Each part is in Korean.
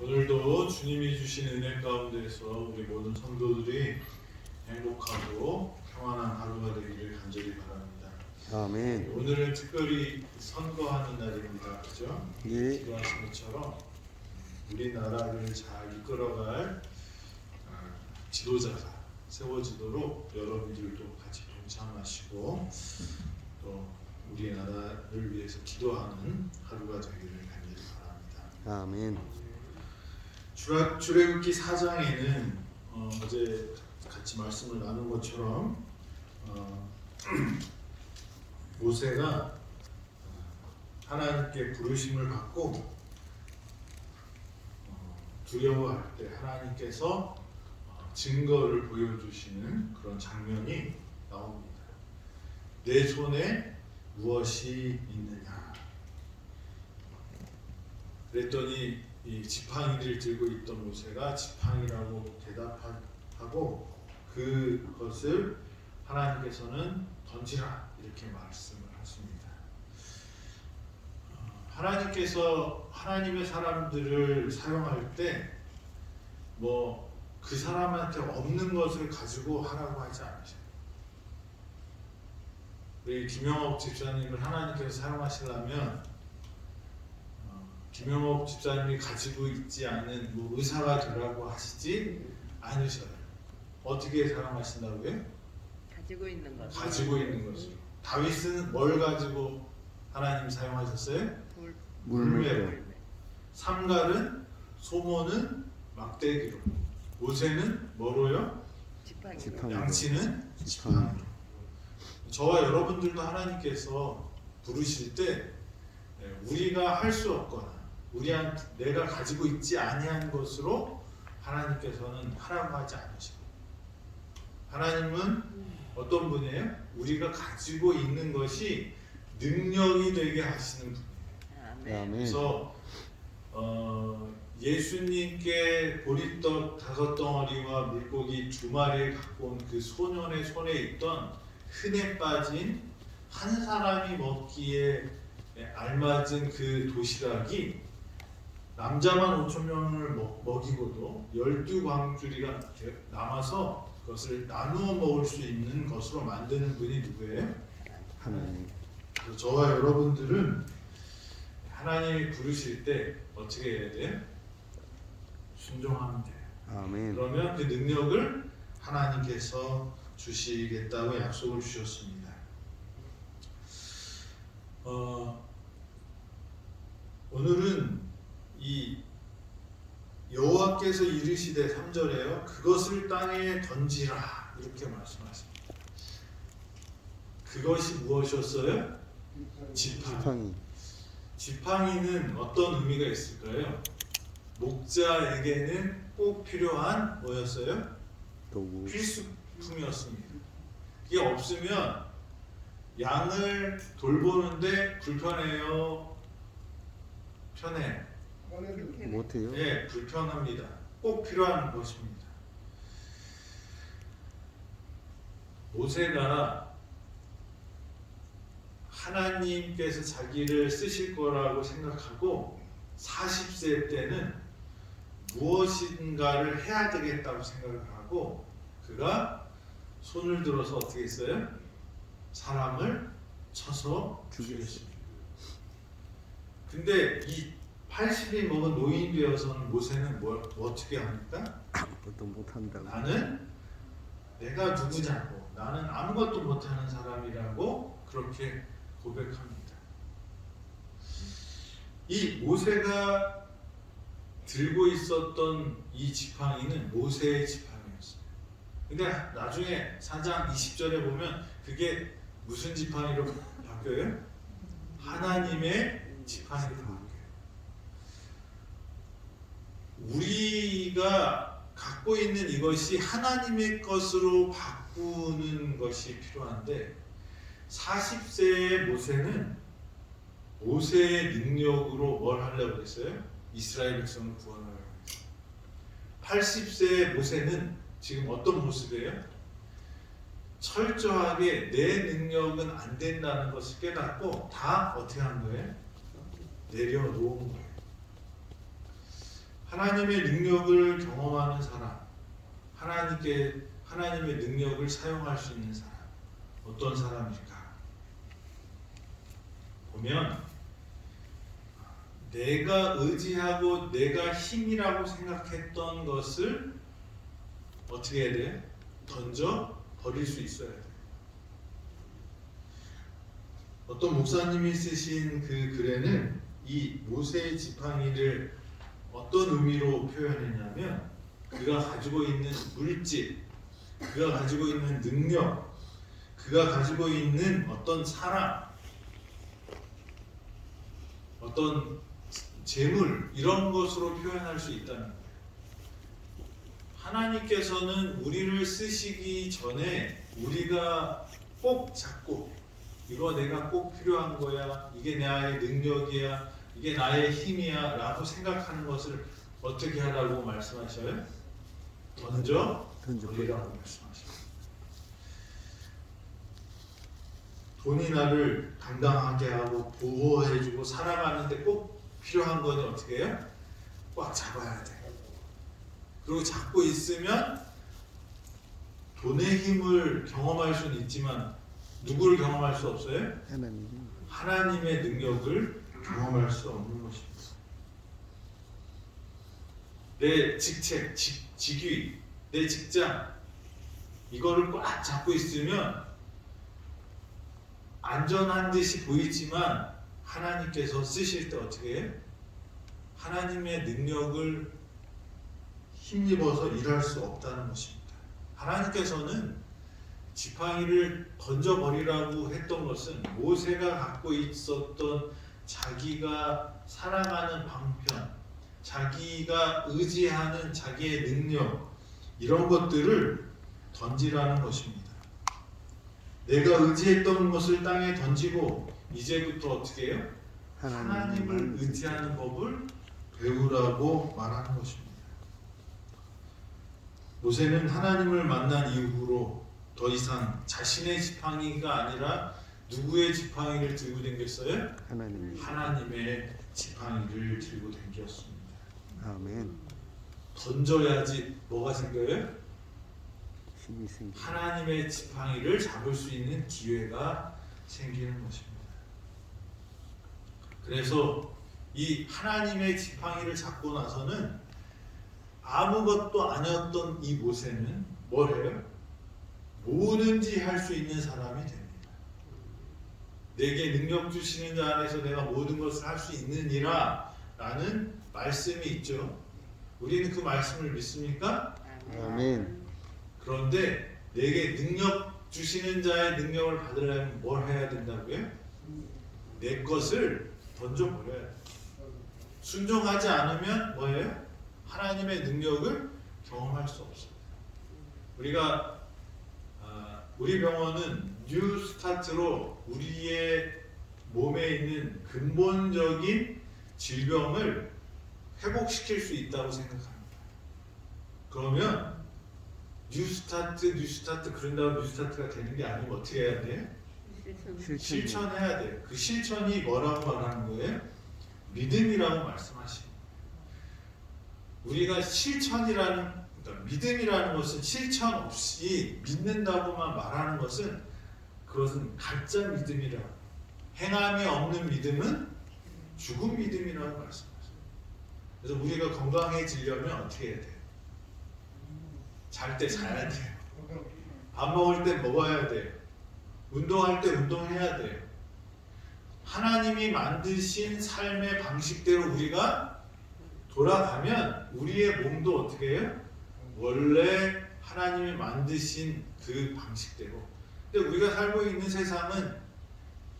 오늘도 주님이 주신 은혜 가운데서 우리 모든 성도들이 행복하고 평안한 하루가 되기를 간절히 바랍니다. 아멘. 오늘은 특별히 선거하는 날입니다. 그죠? 예. 기도하신 것처럼 우리나라를 잘 이끌어갈 어, 지도자가 세워지도록 여러분들도 같이 동참하시고 또 우리나라를 위해서 기도하는 하루가 되기를 간절히 바랍니다. 아멘. 출애- 출애굽기 4장에는 어, 어제 같이 말씀을 나눈 것처럼 어, 모세가 하나님께 부르심을 받고 어, 두려워할 때 하나님께서 어, 증거를 보여주시는 그런 장면이 나옵니다. 내 손에 무엇이 있느냐? 그랬더니 이 지팡이를 들고 있던 모세가 지팡이라고 대답하고 그것을 하나님께서는 던지라 이렇게 말씀을 하십니다. 어, 하나님께서 하나님의 사람들을 사용할 때 뭐 그 사람한테 없는 것을 가지고 하라고 하지 않으셔요. 우리 김영옥 집사님을 하나님께서 사용하시려면 어, 김영옥 집사님이 가지고 있지 않은 뭐 의사가 되라고 하시지 않으셔요. 어떻게 사용하신다고요? 가지고 있는 것. 가지고 있는 것으로. 다윗은 뭘 가지고 하나님 사용하셨어요? 돌. 물매로. 삼갈은 소모는 막대기로. 모세는 뭐로요? 지팡이. 양치는 지팡이. 저와 여러분들도 하나님께서 부르실 때 예, 우리가 할 수 없거나 우리한 내가 가지고 있지 아니한 것으로 하나님께서는 하라고 하지 않으시고 하나님은 어떤 분이에요? 우리가 가지고 있는 것이 능력이 되게 하시는 분이에요. 그래서 어, 예수님께 보리떡 다섯 덩어리와 물고기 두 마리를 갖고 온 그 소년의 손에 있던 흔해 빠진 한 사람이 먹기에 알맞은 그 도시락이 남자만 5천 명을 먹, 먹이고도 열두 광주리가 남아서 그것을 나누어 먹을 수 있는 것으로 만드는 분이 누구예요? 하나님. 저와 여러분들은 하나님이 부르실 때 어떻게 해야 돼요? 순종하면 돼요. 아멘. 그러면 그 능력을 하나님께서 주시겠다고 약속을 주셨습니다. 어, 오늘은 이 여호와께서 이르시되 3절에요. 그것을 땅에 던지라 이렇게 말씀하십니다. 그것이 무엇이었어요? 지팡이. 지팡이. 지팡이는 어떤 의미가 있을까요? 목자에게는 꼭 필요한 뭐였어요? 도구. 필수품이었습니다. 이게 없으면 양을 돌보는데 불편해요. 편해. 못해요. 예, 불편합니다. 꼭 필요한 것입니다. 모세가 하나님께서 자기를 쓰실 거라고 생각하고 40세 때는 무엇인가를 해야 되겠다고 생각을 하고 그가 손을 들어서 어떻게 했어요? 사람을 쳐서 죽였습니다. 근데 이 80이 먹은 노인이 되어서는 모세는 뭘 어떻게 합니까? 아무것도 못한다고. 나는 내가 누구냐고 나는 아무것도 못하는 사람이라고 그렇게 고백합니다. 이 모세가 들고 있었던 이 지팡이는 모세의 지팡이였어요. 근데 나중에 4장 20절에 보면 그게 무슨 지팡이로 바뀌어요? 하나님의 지팡이로 바뀌어요. 우리가 갖고 있는 이것이 하나님의 것으로 바꾸는 것이 필요한데 40세의 모세는 모세의 능력으로 뭘 하려고 했어요? 이스라엘 백성을 구원하려고 했어요. 80세의 모세는 지금 어떤 모습이에요? 철저하게 내 능력은 안 된다는 것을 깨닫고 다 어떻게 한 거예요? 내려놓은 거예요. 하나님의 능력을 경험하는 사람, 하나님께 하나님의 능력을 사용할 수 있는 사람, 어떤 사람일까? 보면 내가 의지하고 내가 힘이라고 생각했던 것을 어떻게 해야 돼? 던져 버릴 수 있어야 돼. 어떤 목사님이 쓰신 그 글에는 이 모세의 지팡이를 어떤 의미로 표현했냐면 그가 가지고 있는 물질, 그가 가지고 있는 능력, 그가 가지고 있는 어떤 사랑, 어떤 재물 이런 것으로 표현할 수 있다는 거예요. 하나님께서는 우리를 쓰시기 전에 우리가 꼭 잡고 이거 내가 꼭 필요한 거야. 이게 나의 능력이야. 이게 나의 힘이야. 라고 생각하는 것을 어떻게 하라고 말씀하셔요? 던져 던져 버리라고 말씀하셔요. 돈이 나를 당당하게 하고 보호해주고 살아가는데 꼭 필요한 거는 어떻게 해요? 꽉 잡아야 돼. 그리고 잡고 있으면 돈의 힘을 경험할 수는 있지만 누구를 경험할 수 없어요? 하나님 하나님의 능력을 경험할 수 없는 것입니다. 내 직책, 직, 직위, 내 직장 이거를 꽉 잡고 있으면 안전한 듯이 보이지만 하나님께서 쓰실 때 어떻게 해? 하나님의 능력을 힘입어서 일할 수 없다는 것입니다. 하나님께서는 지팡이를 던져버리라고 했던 것은 모세가 갖고 있었던 자기가 살아가는 방편, 자기가 의지하는 자기의 능력, 이런 것들을 던지라는 것입니다. 내가 의지했던 것을 땅에 던지고 이제부터 어떻게 해요? 하나님을 의지하는 법을 배우라고 말하는 것입니다. 모세는 하나님을 만난 이후로 더 이상 자신의 지팡이가 아니라 누구의 지팡이를 들고 댕겼어요? 하나님 하나님의 지팡이를 들고 댕겼습니다. 아멘 던져야지 뭐가 생겨요? 힘이 생기 하나님의 지팡이를 잡을 수 있는 기회가 생기는 것입니다. 그래서 이 하나님의 지팡이를 잡고 나서는 아무것도 아니었던 이 모세는 뭘 해요? 뭐든지 할 수 있는 사람이 됩니다. 내게 능력 주시는 자 안에서 내가 모든 것을 할 수 있느니라 라는 말씀이 있죠. 우리는 그 말씀을 믿습니까? 아멘 그런데 내게 능력 주시는 자의 능력을 받으려면 뭘 해야 된다고요? 내 것을 던져버려야 돼. 순종하지 않으면 뭐예요? 하나님의 능력을 경험할 수 없어요. 우리가 아, 우리 병원은 뉴 스타트로 우리의 몸에 있는 근본적인 질병을 회복시킬 수 있다고 생각합니다. 그러면 뉴 스타트 뉴 스타트 그런다고 뉴스타트가 되는 게 아니고 어떻게 해야 돼? 실천 실천해야 돼. 그 실천이 뭐라고 말하는 거예요? 믿음이라고 말씀하시는 거예요. 우리가 실천이라는 그러니까 믿음이라는 것은 실천 없이 믿는다고만 말하는 것은 그것은 가짜 믿음이라. 행함이 없는 믿음은 죽은 믿음이라고 말씀하세요. 그래서 우리가 건강해지려면 어떻게 해야 돼? 잘때 자야 돼요. 밥 먹을 때 먹어야 돼요. 운동할 때 운동해야 돼요. 하나님이 만드신 삶의 방식대로 우리가 돌아가면 우리의 몸도 어떻게 해요? 원래 하나님이 만드신 그 방식대로. 근데 우리가 살고 있는 세상은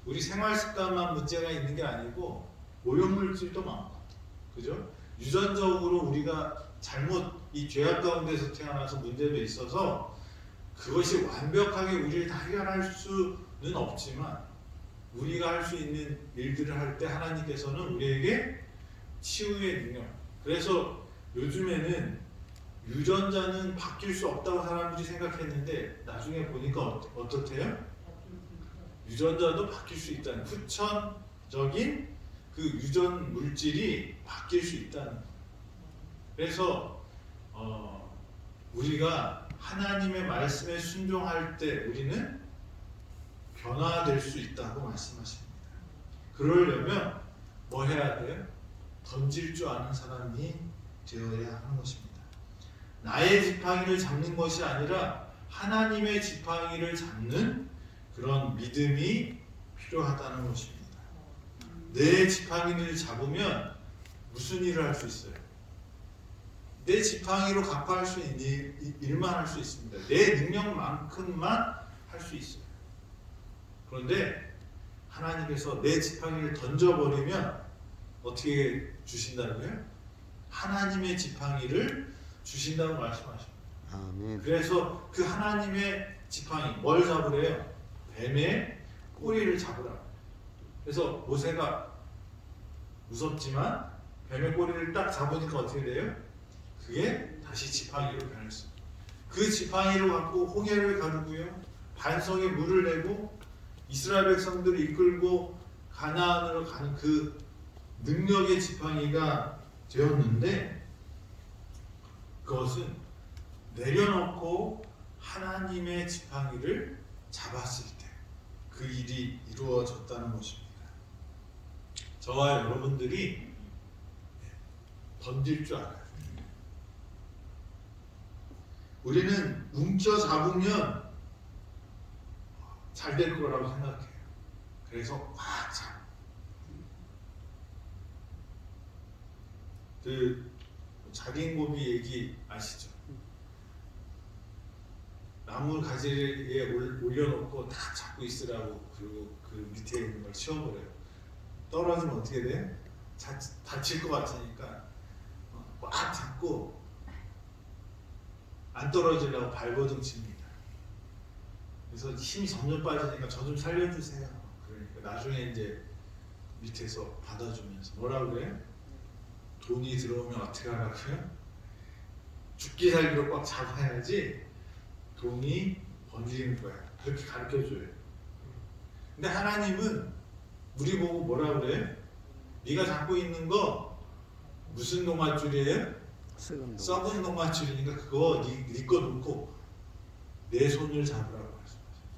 우리 생활 습관만 문제가 있는 게 아니고 오염물질도 많고, 그죠? 유전적으로 우리가 잘못 이 죄악 가운데서 태어나서 문제도 있어서 그것이 완벽하게 우리를 다 해결할 수는 없지만 우리가 할 수 있는 일들을 할 때 하나님께서는 우리에게 치유의 능력. 그래서 요즘에는 유전자는 바뀔 수 없다고 사람들이 생각했는데 나중에 보니까 어, 어떻대요? 유전자도 바뀔 수 있다는 후천적인 그 유전 물질이 바뀔 수 있다는. 그래서 어, 우리가 하나님의 말씀에 순종할 때 우리는 변화될 수 있다고 말씀하십니다. 그러려면 뭐 해야 돼요? 던질 줄 아는 사람이 되어야 하는 것입니다. 나의 지팡이를 잡는 것이 아니라 하나님의 지팡이를 잡는 그런 믿음이 필요하다는 것입니다. 내 지팡이를 잡으면 무슨 일을 할 수 있어요? 내 지팡이로 갚아할 수 있는 일, 일만 할 수 있습니다. 내 능력만큼만 할 수 있어요. 그런데 하나님께서 내 지팡이를 던져버리면 어떻게 주신다고요? 하나님의 지팡이를 주신다고 말씀하십니다. 아멘. 그래서 그 하나님의 지팡이 뭘 잡으래요? 뱀의 꼬리를 잡으라. 그래서 모세가 무섭지만 뱀의 꼬리를 딱 잡으니까 어떻게 돼요? 그게 다시 지팡이로 변했어요. 그 지팡이로 갖고 홍해를 가르고요. 반성에 물을 내고 이스라엘 백성들을 이끌고 가나안으로 가는 그 능력의 지팡이가 되었는데 그것은 내려놓고 하나님의 지팡이를 잡았을 때 그 일이 이루어졌다는 것입니다. 저와 여러분들이 던질 줄 알아요. 우리는 움켜 잡으면 잘 될 거라고 생각해요. 그래서 꽉 잡. 그 자긴고비 얘기 아시죠? 나무 가지에 올- 올려놓고 다 잡고 있으라고 그리고 그 밑에 있는 걸 치워버려요. 떨어지면 어떻게 돼? 자, 다칠 것 같으니까 어, 꽉 잡고 안 떨어지려고 발버둥 칩니다. 그래서 힘이 점점 빠지니까 저 좀 살려주세요. 그러니까 나중에 이제 밑에서 받아주면서 뭐라 그래? 돈이 들어오면 어떻게 하라고요? 죽기 살기로 꽉 잡아야지 돈이 번지는 거야. 그렇게 가르쳐 줘요. 근데 하나님은 우리 보고 뭐라 그래? 네가 잡고 있는 거 무슨 농아줄이에요? 썩은 농아줄이니까 그거 네거 놓고 내 손을 잡으라고 말씀하셔요.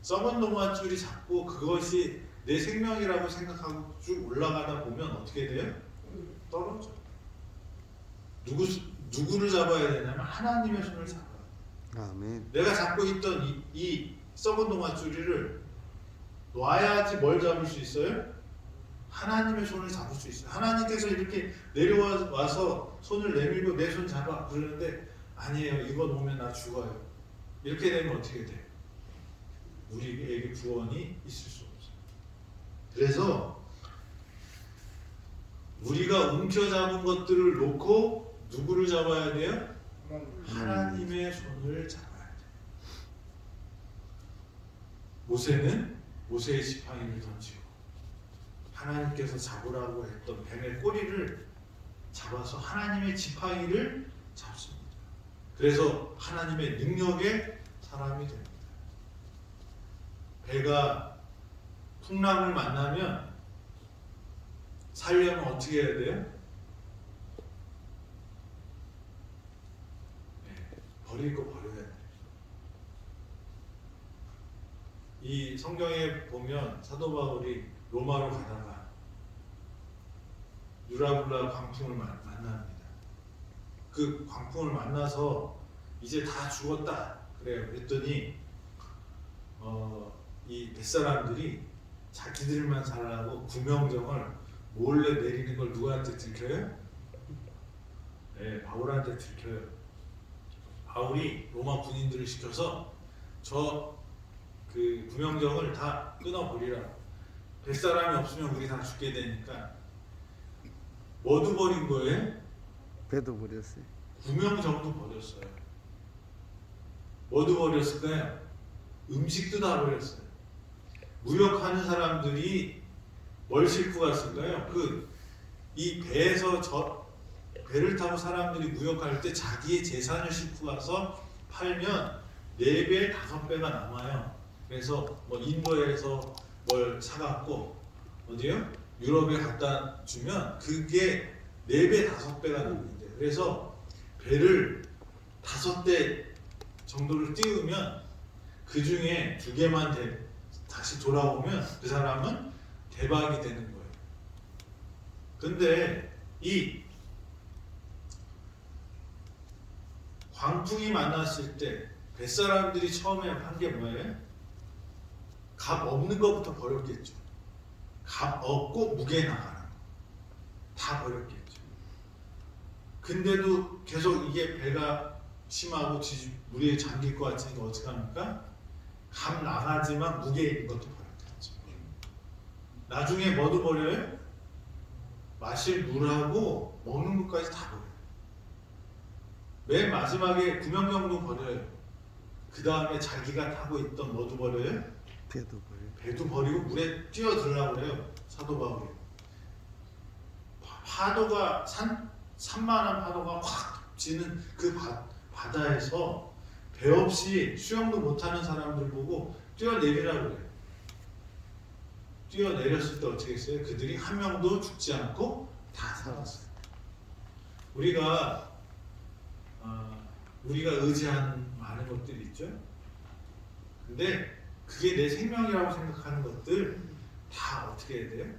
썩은 농아줄이 잡고 그것이 내 생명이라고 생각하고 쭉 올라가다 보면 어떻게 돼요? 떨어져. 누구 누구를 잡아야 되냐면 하나님의 손을 잡아. 아멘. 내가 잡고 있던 이, 이 썩은 동아줄이를 놔야지 뭘 잡을 수 있어요? 하나님의 손을 잡을 수 있어요. 하나님께서 이렇게 내려와서 손을 내밀고 내 손 잡아 그러는데 아니에요. 이거 놓으면 나 죽어요. 이렇게 되면 어떻게 돼? 우리에게 구원이 있을 수 없어요. 그래서 우리가 움켜잡은 것들을 놓고 누구를 잡아야 돼요? 하나님의 손을 잡아야 돼. 모세는 모세의 지팡이를 던지고 하나님께서 잡으라고 했던 뱀의 꼬리를 잡아서 하나님의 지팡이를 잡습니다. 그래서 하나님의 능력의 사람이 됩니다. 배가 풍랑을 만나면 살려면 어떻게 해야 돼요? 네, 버릴 거 버려야 돼요. 이 성경에 보면 사도 바울이 로마로 가다가 유라굴라 광풍을 만- 만납니다. 그 광풍을 만나서 이제 다 죽었다 그래요. 그랬더니 어, 이 뱃사람들이 자기들만 살라고 구명정을 몰래 내리는 걸 누구한테 들켜요? 네, 바울한테 들켜요. 바울이 로마 군인들을 시켜서 저 그 구명정을 다 끊어버리라. 뱃사람이 없으면 우리 다 죽게 되니까 뭐도 버린 거예요? 배도 버렸어요. 구명정도 버렸어요. 뭐도 버렸을까요? 음식도 다 버렸어요. 무역하는 사람들이 뭘 싣고 갔을까요? 그 이 배에서 저 배를 타고 사람들이 무역할 때 자기의 재산을 싣고 가서 팔면 네 배, 다섯 배가 남아요. 그래서 뭐 인도에서 뭘 사갖고 어디요? 유럽에 갖다 주면 그게 네배 다섯 배가 남는데 그래서 배를 다섯 대 정도를 띄우면 그 중에 두 개만 돼- 다시 돌아오면 그 사람은 대박이 되는 거예요. 근데 이 광풍이 만났을 때 뱃사람들이 처음에 한 게 뭐예요? 값 없는 것부터 버렸겠죠. 값 없고 무게 나가는 거. 다 버렸겠죠. 근데도 계속 이게 배가 심하고 뒤집- 물에 잠길 것 같으니까 어떻게 합니까? 값 나가지만 무게 있는 것도 버렸겠죠. 나중에 뭐도 버려요? 마실 물하고 먹는 것까지 다 버려요. 맨 마지막에 구명경도 버려요. 그 다음에 자기가 타고 있던 뭐도 버려요? 배도 버려. 배도 버리고 물에 뛰어들라고 그래요. 사도 바울이. 파- 파도가 산 산만한 파도가 확 지는 그 바, 바다에서 배 없이 수영도 못하는 사람들 보고 뛰어내리라고 그래요. 뛰어내렸을 때 어떻게 했어요? 그들이 한 명도 죽지 않고 다 살았어요. 우리가 어, 우리가 의지하는 많은 것들이 있죠. 근데 그게 내 생명이라고 생각하는 것들 다 어떻게 해야 돼요?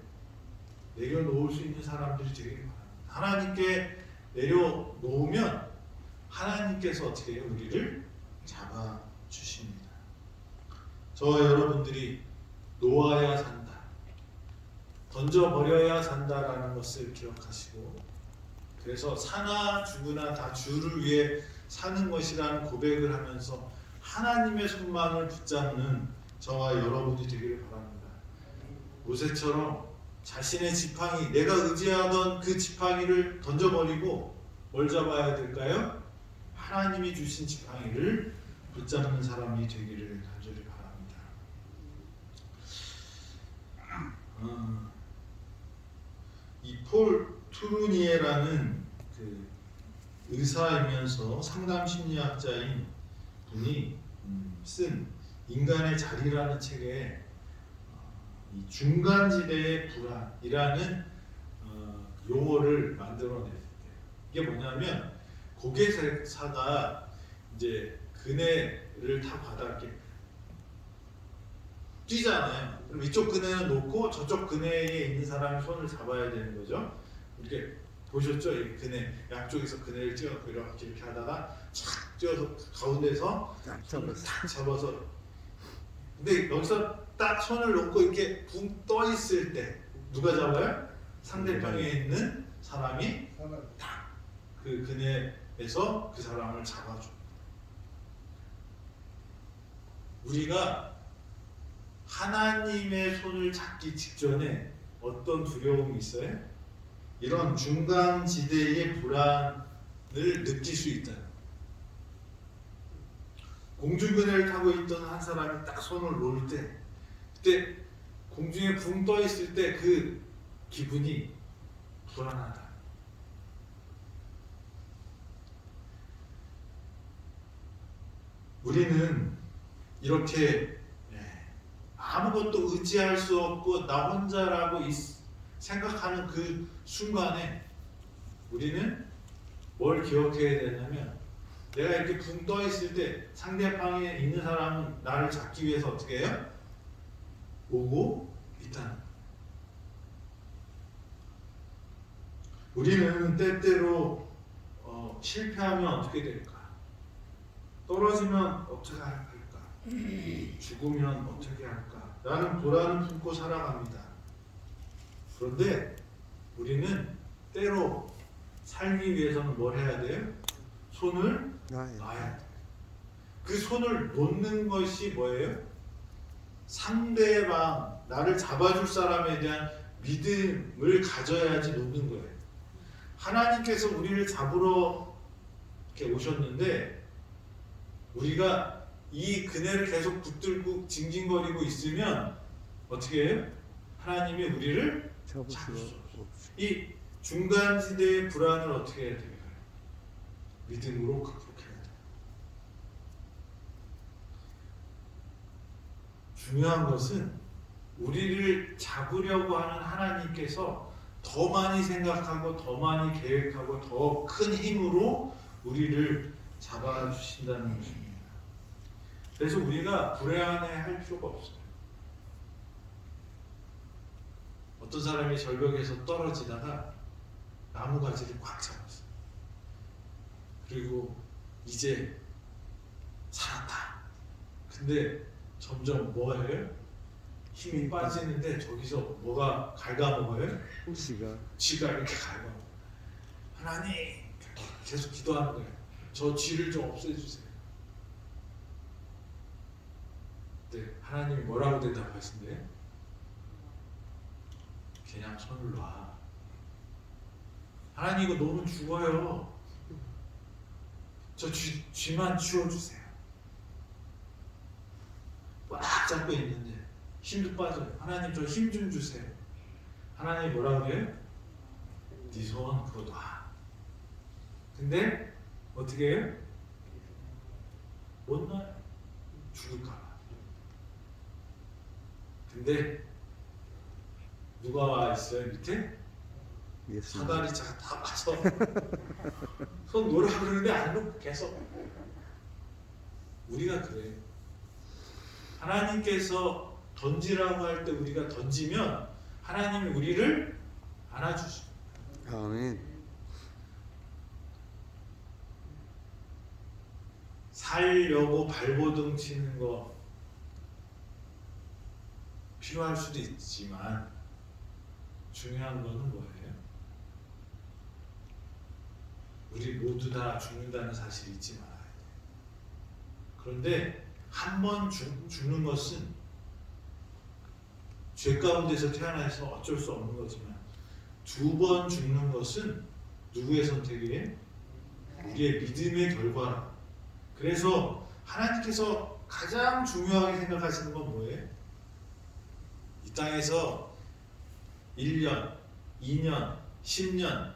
내려놓을 수 있는 사람들이 되길 바랍니다. 하나님께 내려놓으면 하나님께서 어떻게 해요? 우리를 잡아 주십니다. 저 여러분들이 놓아야 산다. 던져버려야 산다라는 것을 기억하시고 그래서 사나 죽으나 다 주를 위해 사는 것이라는 고백을 하면서 하나님의 손만을 붙잡는 저와 여러분이 되기를 바랍니다. 모세처럼 자신의 지팡이, 내가 의지하던 그 지팡이를 던져버리고 뭘 잡아야 될까요? 하나님이 주신 지팡이를 붙잡는 사람이 되기를 간절히 바랍니다. 어, 이 폴 투르니에라는 그 의사이면서 상담 심리학자인 분이 음, 쓴 인간의 자리라는 책에 어, 이 중간지대의 불안이라는 어, 용어를 만들어냈대요. 이게 뭐냐면 고객사가 이제 그네를 바다 이렇게 뛰잖아요. 그럼 이쪽 그네는 놓고 저쪽 그네에 있는 사람이 손을 잡아야 되는 거죠. 이렇게 보셨죠? 이 그네 양쪽에서 그네를 찌어놓고 이렇게 이렇게 하다가 착 찌어서 가운데서 딱 손을. 딱 잡아서 근데 여기서 딱 손을 놓고 이렇게 붕 떠 있을 때 누가 잡아요? 상대방에 있는 사람이 그 그네에서 그 사람을 잡아줘. 우리가 하나님의 손을 잡기 직전에 어떤 두려움이 있어요? 이런 중간 지대의 불안을 느낄 수 있다. 공중그네를 타고 있던 한 사람이 딱 손을 놓을 때, 그때 공중에 붕 떠 있을 때 그 기분이 불안하다. 우리는 이렇게 예, 아무것도 의지할 수 없고 나 혼자라고 있- 생각하는 그 순간에 우리는 뭘 기억해야 되냐면 내가 이렇게 붕 떠 있을 때 상대방에 있는 사람은 나를 잡기 위해서 어떻게 해요? 오고 있다는. 우리는 때때로 어, 실패하면 어떻게 될까? 떨어지면 어떻게 할까? 죽으면 어떻게 할까? 라는 불안을 품고 살아갑니다. 그런데 우리는 때로 살기 위해서는 뭘 해야 돼요? 손을. 놔야 돼. 그 손을 놓는 것이 뭐예요? 상대방 나를 잡아줄 사람에 대한 믿음을 가져야지 놓는 거예요. 하나님께서 우리를 잡으러 이렇게 오셨는데 우리가 이 그네를 계속 붙들고 징징거리고 있으면 어떻게 해요? 하나님이 우리를 잡을 잡을 수 수가 없어. 없어. 이 중간지대의 불안을 어떻게 해야 될까요? 믿음으로 극복해야 돼요. 중요한 것은 우리를 잡으려고 하는 하나님께서 더 많이 생각하고 더 많이 계획하고 더 큰 힘으로 우리를 잡아주신다는 것입니다. 그래서 우리가 불안해 할 필요가 없어요. 어떤 사람이 절벽에서 떨어지다가 나무 가지를 꽉 잡았어요. 그리고 이제 살았다. 근데 점점 뭐예요? 힘이 빠지는데 저기서 뭐가 갉아먹어요? 지가 쥐가 이렇게 갉아. 하나님 계속 기도하는 거예요. 저 쥐를 좀 없애주세요. 네, 하나님이 뭐라고 대답하신대요? 그냥 손을 놔. 하나님 이거 놓으면 죽어요. 저 쥐, 쥐만 치워주세요. 꽉 잡고 있는데 힘도 빠져요. 하나님 저 힘 좀 주세요. 하나님 뭐라 그래요? 네손 그거 놔. 근데 어떻게 해요? 못 놔요. 죽을까 봐. 근데 누가 와 있어요 밑에? 예수님. 사다리 차가 다 와서 손 놓으라 그러는데 안 놓고 계속 우리가 그래요. 하나님께서 던지라고 할 때 우리가 던지면 하나님이 우리를 안아주십니다. 아멘. 살려고 발버둥 치는 거 필요할 수도 있지만 중요한 거는 뭐예요? 우리 모두 다 죽는다는 사실을 잊지 말아야 돼. 그런데 한 번 죽는 것은 죄 가운데서 태어나서 어쩔 수 없는 거지만 두 번 죽는 것은 누구의 선택이에요? 우리의 믿음의 결과라. 그래서 하나님께서 가장 중요하게 생각하시는 건 뭐예요? 이 땅에서 1년, 2년, 10년,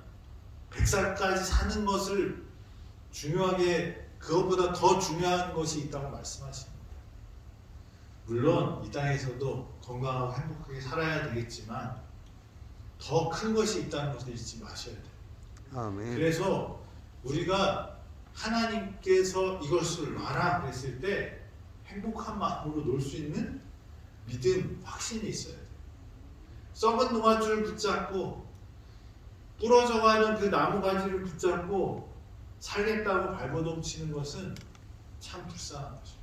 100살까지 사는 것을 중요하게 그것보다 더 중요한 것이 있다고 말씀하십니다. 물론 이 땅에서도 건강하고 행복하게 살아야 되겠지만 더 큰 것이 있다는 것을 잊지 마셔야 돼요. 아멘. 그래서 우리가 하나님께서 이것을 놔라 그랬을 때 행복한 마음으로 놀 수 있는 믿음, 확신이 있어야 돼요. 썩은 동아줄을 붙잡고 부러져가는 그 나무 가지를 붙잡고 살겠다고 발버둥 치는 것은 참 불쌍한 것입니다.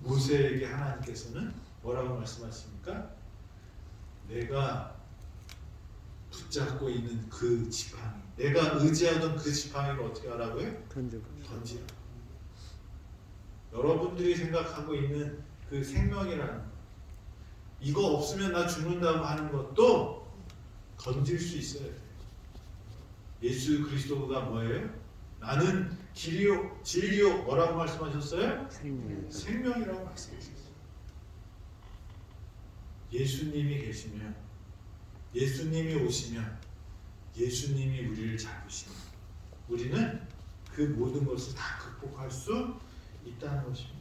모세에게 하나님께서는 뭐라고 말씀하십니까? 내가 붙잡고 있는 그 지팡이, 내가 의지하던 그 지팡이를 어떻게 하라고요? 던지라. 여러분들이 생각하고 있는 그 생명이라는 것, 이거 없으면 나 죽는다고 하는 것도 던질 수 있어야 돼요. 예수 그리스도가 뭐예요? 나는 길이요, 진리요, 뭐라고 말씀하셨어요? 생명. 생명이라고 말씀하셨어요. 예수님이 계시면, 예수님이 오시면, 예수님이 우리를 잡으시면, 우리는 그 모든 것을 다 극복할 수 있다는 것입니다.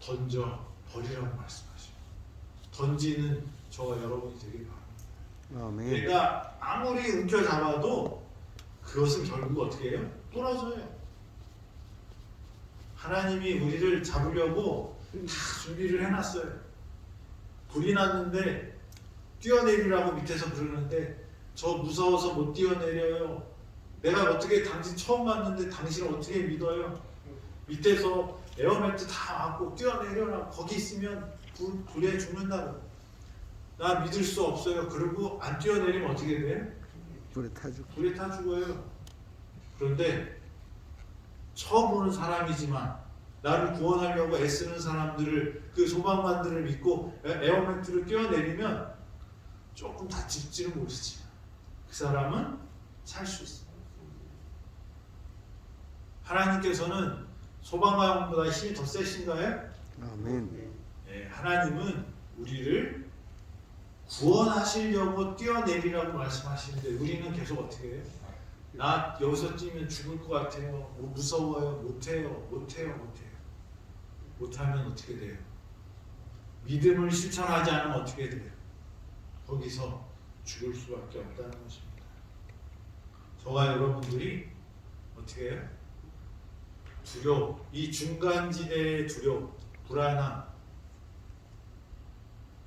던져 버리라고 말씀하시고, 던지는 저와 여러분이 되길 바랍니다. 아멘. 내가 아무리 움켜 잡아도 그것은 결국 어떻게 해요? 부러져요. 하나님이 우리를 잡으려고 다 준비를 해놨어요. 불이 났는데 뛰어내리라고 밑에서 부르는데 저 무서워서 못 뛰어내려요. 내가 어떻게 당신 처음 봤는데 당신을 어떻게 믿어요? 밑에서 에어매트 다 맞고 뛰어내려라. 거기 있으면 불, 불에 죽는다고. 나 믿을 수 없어요. 그리고 안 뛰어내리면 어떻게 돼? 불에 타 죽. 불에 타 죽어요. 그런데 처음 보는 사람이지만 나를 구원하려고 애쓰는 사람들을 그 소방관들을 믿고 에- 에어매트를 뛰어내리면 조금 다칠지는 모르지만 그 사람은 살 수 있어. 하나님께서는 소방관보다 힘이 더 세신가요? 아멘. 예, 하나님은 우리를 구원하시려고 뛰어내리라고 말씀하시는데 우리는 계속 어떻게 해요? 나 여기서 뛰면 죽을 것 같아요. 뭐 무서워요. 못해요. 못해요. 못해요. 못하면 어떻게 돼요? 믿음을 실천하지 않으면 어떻게 돼요? 거기서 죽을 수밖에 없다는 것입니다. 저와 여러분들이 어떻게 해요? 두려움, 이 중간지대의 두려움, 불안함,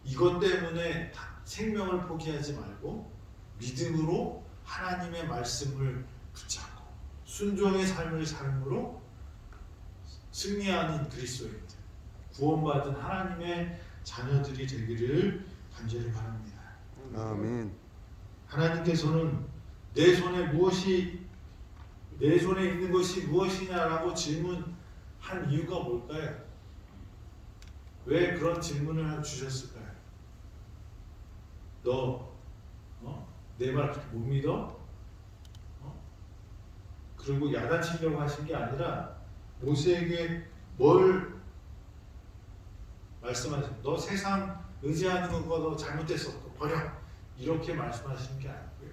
이것 때문에 다- 생명을 포기하지 말고 믿음으로 하나님의 말씀을 붙잡고 순종의 삶을 삶으로 승리하는 그리스도인들, 구원받은 하나님의 자녀들이 되기를 간절히 바랍니다. 아멘. 하나님께서는 내 손에 무엇이 내 손에 있는 것이 무엇이냐라고 질문한 이유가 뭘까요? 왜 그런 질문을 주셨을까요? 너 어? 내말못 믿어? 어? 그리고 야단치려고 하신 게 아니라 모세에게 뭘 말씀하신? 너 세상 의지하는 거너 잘못됐어. 버려. 이렇게 말씀하시는 게 아니고요.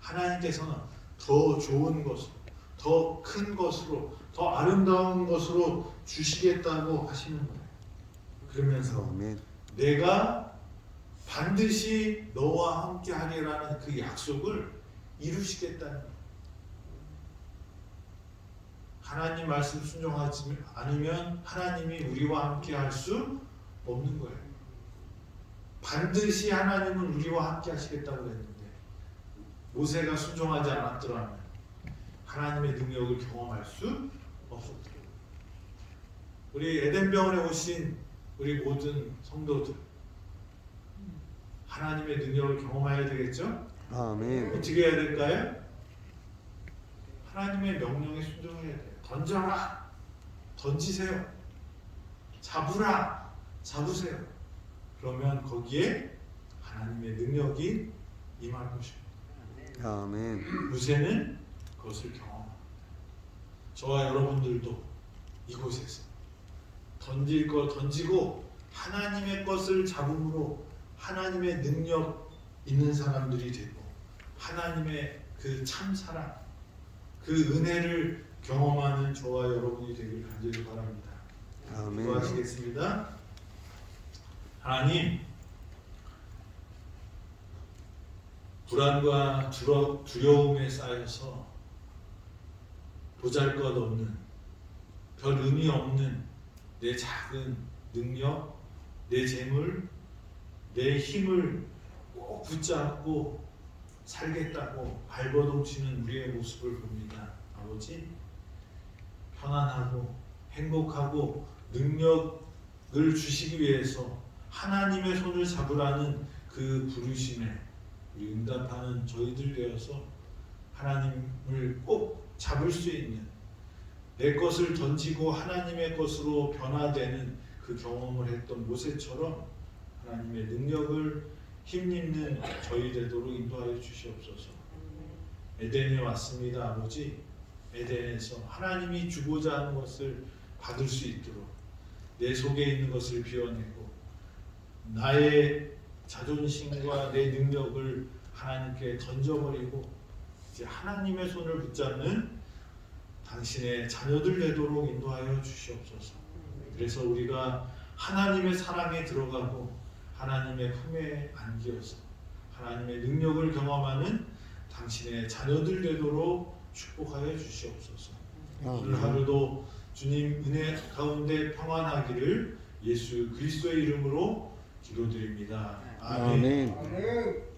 하나님께서는 더 좋은 것으로, 더 큰 것으로, 더 아름다운 것으로 주시겠다고 하시는 거예요. 그러면서 아멘. 내가 반드시 너와 함께 하리라는 그 약속을 이루시겠다는 거예요. 하나님 말씀 순종하지 않으면 하나님이 우리와 함께 할 수 없는 거예요. 반드시 하나님은 우리와 함께 하시겠다고 했는데 모세가 순종하지 않았더라면 하나님의 능력을 경험할 수 없었더라고요. 우리 에덴병원에 오신 우리 모든 성도들 하나님의 능력을 경험해야 되겠죠? 아멘. 어떻게 해야 될까요? 하나님의 명령에 순종해야 돼요. 던져라, 던지세요. 잡으라, 잡으세요. 그러면 거기에 하나님의 능력이 임할 것입니다. 아멘. 무세는 그것을 경험합니다. 저와 여러분들도 이곳에서 던질 거 던지고 하나님의 것을 잡음으로 하나님의 능력 있는 사람들이 되고 하나님의 그 참 사랑, 그 은혜를 경험하는 저와 여러분이 되길 간절히 바랍니다. 아멘. 기도하시겠습니다. 하나님, 불안과 두려, 두려움에 쌓여서 보잘 것 없는 별 의미 없는 내 작은 능력, 내 재물, 내 힘을 꼭 붙잡고 살겠다고 발버둥치는 우리의 모습을 봅니다. 아버지, 편안하고 행복하고 능력을 주시기 위해서 하나님의 손을 잡으라는 그 부르심에 우리 응답하는 저희들 되어서 하나님을 꼭 잡을 수 있는 내 것을 던지고 하나님의 것으로 변화되는 그 경험을 했던 모세처럼 하나님의 능력을 힘입는 저희 되도록 인도하여 주시옵소서. 에덴에 왔습니다, 아버지. 에덴에서 하나님이 주고자 하는 것을 받을 수 있도록 내 속에 있는 것을 비워내고 나의 자존심과 내 능력을 하나님께 던져버리고 이제 하나님의 손을 붙잡는 당신의 자녀들 되도록 인도하여 주시옵소서. 그래서 우리가 하나님의 사랑에 들어가고 하나님의 품에 안기어서 하나님의 능력을 경험하는 당신의 자녀들 되도록 축복하여 주시옵소서. 오늘. 하루도 주님 은혜 가운데 평안하기를 예수 그리스도의 이름으로 기도드립니다. 아멘. 아멘.